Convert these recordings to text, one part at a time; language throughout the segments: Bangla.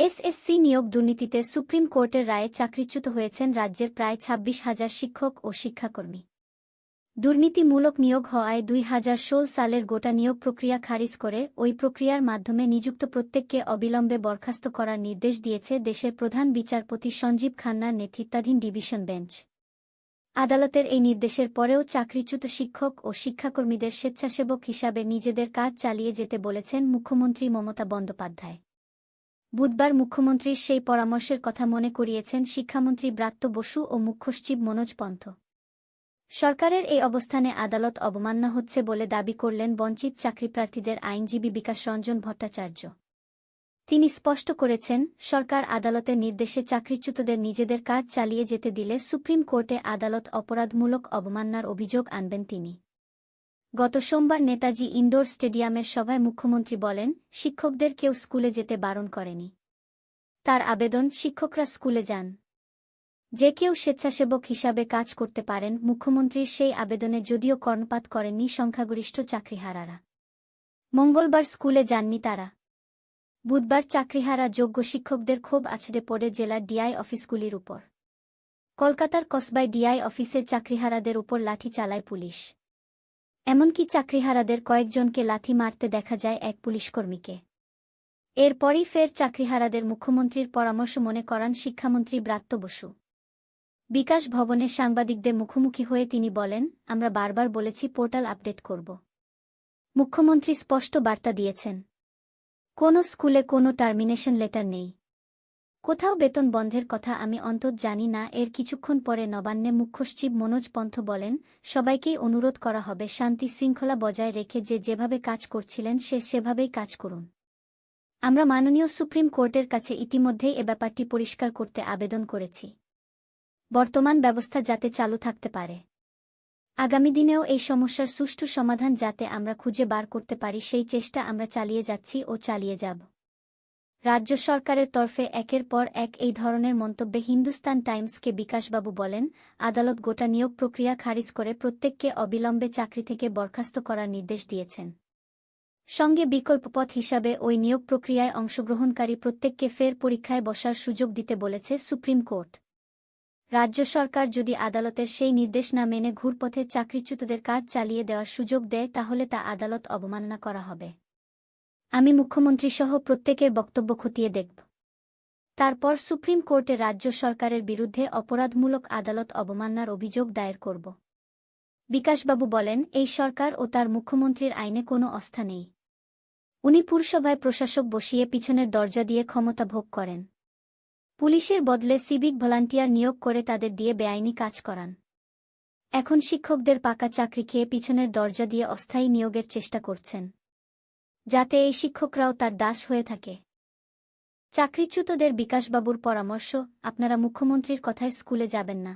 এসএসসি নিয়োগ দুর্নীতিতে সুপ্রিম কোর্টের রায়ে চাকরিচ্যুত হয়েছেন রাজ্যের প্রায় ছাব্বিশ হাজার শিক্ষক ও শিক্ষাকর্মী। দুর্নীতিমূলক নিয়োগ হওয়ায় দুই হাজার ষোল সালের গোটা নিয়োগ প্রক্রিয়া খারিজ করে ওই প্রক্রিয়ার মাধ্যমে নিযুক্ত প্রত্যেককে অবিলম্বে বরখাস্ত করার নির্দেশ দিয়েছে দেশের প্রধান বিচারপতি সঞ্জীব খান্নার নেতৃত্বাধীন ডিভিশন বেঞ্চ। আদালতের এই নির্দেশের পরেও চাকরিচ্যুত শিক্ষক ও শিক্ষাকর্মীদের স্বেচ্ছাসেবক হিসাবে নিজেদের কাজ চালিয়ে যেতে বলেছেন মুখ্যমন্ত্রী মমতা বন্দ্যোপাধ্যায়। বুধবার মুখ্যমন্ত্রীর সেই পরামর্শের কথা মনে করিয়েছেন শিক্ষামন্ত্রী ব্রাত্য বসু ও মুখ্যসচিব মনোজ পন্থ। সরকারের এই অবস্থানে আদালত অবমাননা হচ্ছে বলে দাবি করলেন বঞ্চিত চাকরিপ্রার্থীদের আইনজীবী বিকাশ রঞ্জন ভট্টাচার্য। তিনি স্পষ্ট করেছেন, সরকার আদালতের নির্দেশে চাকরিচ্যুতদের নিজেদের কাজ চালিয়ে যেতে দিলে সুপ্রিম কোর্টে আদালত অপরাধমূলক অবমাননার অভিযোগ আনবেন তিনি। গত সোমবার নেতাজি ইনডোর স্টেডিয়ামের সভায় মুখ্যমন্ত্রী বলেন, শিক্ষকদের কেউ স্কুলে যেতে বারণ করেনি। তার আবেদন, শিক্ষকরা স্কুলে যান। যে কেউ স্বেচ্ছাসেবক হিসাবে কাজ করতে পারেন, মুখ্যমন্ত্রীর সেই আবেদনে যদিও কর্ণপাত করেননি সংখ্যাগরিষ্ঠ চাকরিহারারা। মঙ্গলবার স্কুলে যাননি তারা। বুধবার চাকরিহারা যোগ্য শিক্ষকদের ক্ষোভ আছড়ে পড়ে জেলার ডিআই অফিসগুলির উপর। কলকাতার কসবায় ডিআই অফিসে চাকরিহারাদের উপর লাঠি চালায় পুলিশ। এমনকি চাকরিহারাদের কয়েকজনকে লাথি মারতে দেখা যায় এক পুলিশকর্মীকে। এরপরই ফের চাকরিহারাদের মুখ্যমন্ত্রীর পরামর্শ মনে করান শিক্ষামন্ত্রী ব্রাত্য বসু। বিকাশ ভবনে সাংবাদিকদের মুখোমুখি হয়ে তিনি বলেন, আমরা বারবার বলেছি পোর্টাল আপডেট করব। মুখ্যমন্ত্রী স্পষ্ট বার্তা দিয়েছেন। কোনো স্কুলে কোনো টার্মিনেশন লেটার নেই। কোথাও বেতন বন্ধের কথা আমি অন্তত জানি না, এর কিছুক্ষণ পরে নবান্নে মুখ্যসচিব মনোজ পন্থ বলেন, সবাইকেই অনুরোধ করা হবে শান্তি শৃঙ্খলা বজায় রেখে যে যেভাবে কাজ করছিলেন সে সেভাবেই কাজ করুন। আমরা মাননীয় সুপ্রিম কোর্টের কাছে ইতিমধ্যেই এ ব্যাপারটি পরিষ্কার করতে আবেদন করেছি। বর্তমান ব্যবস্থা যাতে চালু থাকতে পারে। আগামী দিনেও এই সমস্যার সুষ্ঠু সমাধান যাতে আমরা খুঁজে বার করতে পারি, সেই চেষ্টা আমরা চালিয়ে যাচ্ছি ও চালিয়ে যাব। রাজ্য সরকারের তরফে একের পর এক এই ধরনের মন্তব্যে হিন্দুস্তান টাইমসকে বিকাশবাবু বলেন, আদালত গোটা নিয়োগ প্রক্রিয়া খারিজ করে প্রত্যেককে অবিলম্বে চাকরি থেকে বরখাস্ত করার নির্দেশ দিয়েছেন। সঙ্গে বিকল্প পথ হিসাবে ওই নিয়োগ প্রক্রিয়ায় অংশগ্রহণকারী প্রত্যেককে ফের পরীক্ষায় বসার সুযোগ দিতে বলেছে সুপ্রিম কোর্ট। রাজ্য সরকার যদি আদালতের সেই নির্দেশ না মেনে ঘুরপথে চাকরিচ্যুতদের কাজ চালিয়ে দেওয়ার সুযোগ দেয়, তাহলে তা আদালত অবমাননা করা হবে। আমি মুখ্যমন্ত্রীসহ প্রত্যেকের বক্তব্য খতিয়ে দেখব। তারপর সুপ্রিম কোর্টে রাজ্য সরকারের বিরুদ্ধে অপরাধমূলক আদালত অবমাননার অভিযোগ দায়ের করব। বিকাশবাবু বলেন, এই সরকার ও তার মুখ্যমন্ত্রীর আইনে কোনো অস্থা নেই। উনি পুরসভায় প্রশাসক বসিয়ে পিছনের দরজা দিয়ে ক্ষমতা ভোগ করেন। পুলিশের বদলে সিভিক ভলান্টিয়ার নিয়োগ করে তাদের দিয়ে বেআইনি কাজ করান। এখন শিক্ষকদের পাকা চাকরি খেয়ে পিছনের দরজা দিয়ে অস্থায়ী নিয়োগের চেষ্টা করছেন। যাতে এই শিক্ষকরাও তার দাস হয়ে থাকে। চাকরিচ্যুতদের বিকাশবাবুর পরামর্শ, আপনারা মুখ্যমন্ত্রীর কথায় স্কুলে যাবেন না।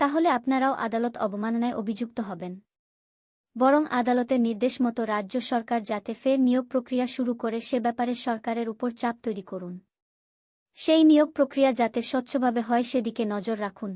তাহলে আপনারাও আদালত অবমাননায় অভিযুক্ত হবেন। বরং আদালতের নির্দেশ মতো রাজ্য সরকার যাতে ফের নিয়োগ প্রক্রিয়া শুরু করে সে ব্যাপারে সরকারের উপর চাপ তৈরি করুন। সেই নিয়োগ প্রক্রিয়া যাতে স্বচ্ছভাবে হয় সেদিকে নজর রাখুন।